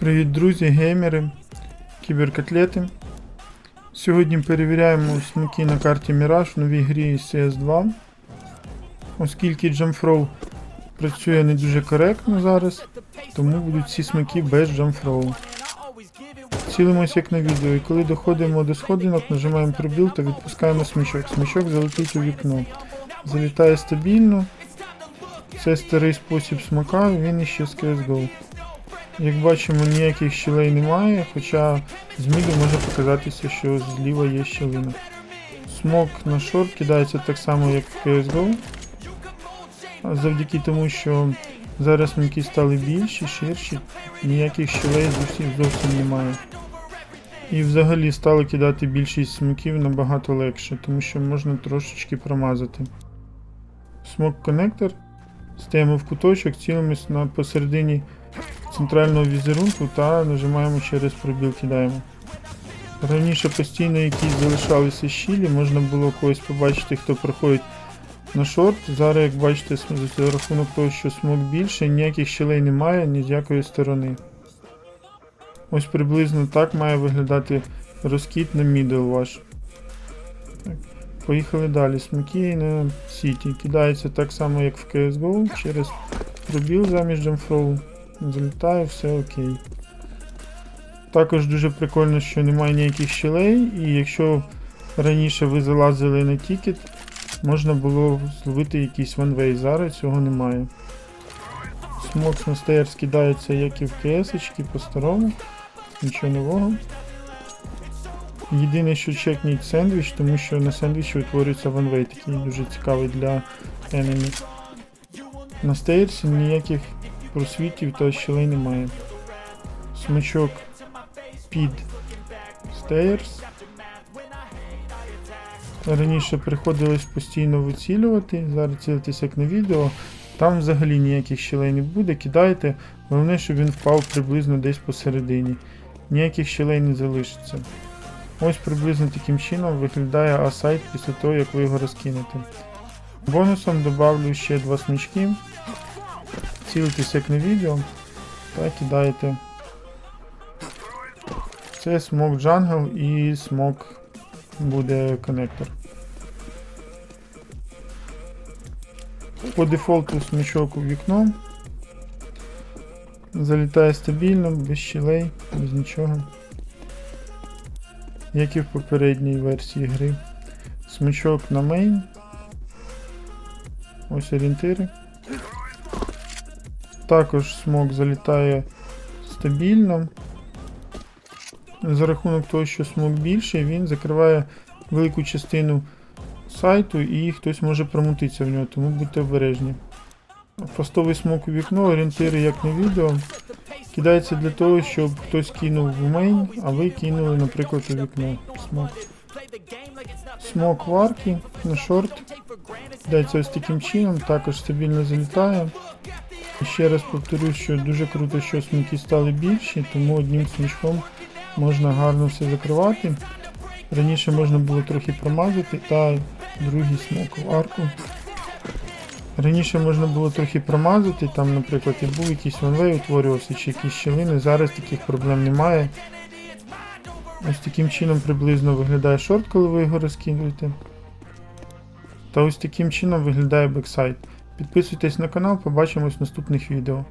Привіт, друзі, геймери, кіберкотлети. Сьогодні перевіряємо смаки на карті Mirage в новій грі CS2. Оскільки Jamfrow працює не дуже коректно зараз, тому будуть всі смаки без Jamfrow. Цілимось як на відео, і коли доходимо до сходинок, нажимаємо пробіл та відпускаємо смічок. Смічок залетить у вікно. Залітає стабільно. Це старий спосіб смака, він іще з CSGO. Як бачимо, ніяких щілей немає, хоча з міду може показатися, що зліва є щілина. Смок на шорт кидається так само, як в CSGO. Завдяки тому, що зараз смоки стали більші, ширші, ніяких щілей зовсім, зовсім немає. І взагалі стало кидати більшість смоків набагато легше, тому що можна трошечки промазати. Смок коннектор. Стаємо в куточок, цілимось на посередині центрального візерунку та нажимаємо через пробіл кидаємо. Раніше постійно якісь залишалися щілі, можна було когось побачити, хто проходить на шорт. Зараз, як бачите, за рахунок того, що смок більше, ніяких щілей немає ні з якої сторони. Ось приблизно так має виглядати розкіт на мідл ваш. Так. Поїхали далі. Смоки на сіті. Кидається так само, як в CSGO, через пробіл замість джамфроу. Залітає, все окей. Також дуже прикольно, що немає ніяких щелей, і якщо раніше ви залазили на тікет, можна було зловити якийсь ванвей. Зараз цього немає. Смокс на стеєр скидається, як і в КС, по-старому. Нічого нового. Єдине, що чекніть сендвіч, тому що на сендвічі утворюється ванвей, такий дуже цікавий для енемі. На стейрсі ніяких просвітів та щелей немає. Смачок під стейрс. Раніше приходилось постійно вицілювати, зараз цілитись як на відео. Там взагалі ніяких щелей не буде, кидайте. Головне, щоб він впав приблизно десь посередині. Ніяких щелей не залишиться. Ось приблизно таким чином виглядає асайт після того, як ви його розкинете. Бонусом добавлю ще два смічки. Цілитесь як на відео та кидаєте. Це смок джангл і смок буде коннектор. По дефолту смічок у вікно. Залітає стабільно, без щілей, без нічого. Як і в попередній версії гри. Смичок на мейн. Ось орієнтири. Також смок залітає стабільно. За рахунок того, що смок більший, він закриває велику частину сайту і хтось може промутитися в нього, тому будьте обережні. Фастовий смок у вікно, орієнтири як на відео. Кидається для того, щоб хтось кинув в мейн, а ви кинули, наприклад, у вікно. Смок. Смок в арки на шорт. Кидається ось таким чином, також стабільно залітає. Ще раз повторюю, що дуже круто, що смоки стали більші, тому одним смічком можна гарно все закривати. Раніше можна було трохи промазати, та другий смок в арку. Раніше можна було трохи промазати, там, наприклад, і був якийсь ванвей утворювався чи якісь щілини, зараз таких проблем немає. Ось таким чином приблизно виглядає шорт, коли ви його розкидуєте. Та ось таким чином виглядає бексайд. Підписуйтесь на канал, побачимось в наступних відео.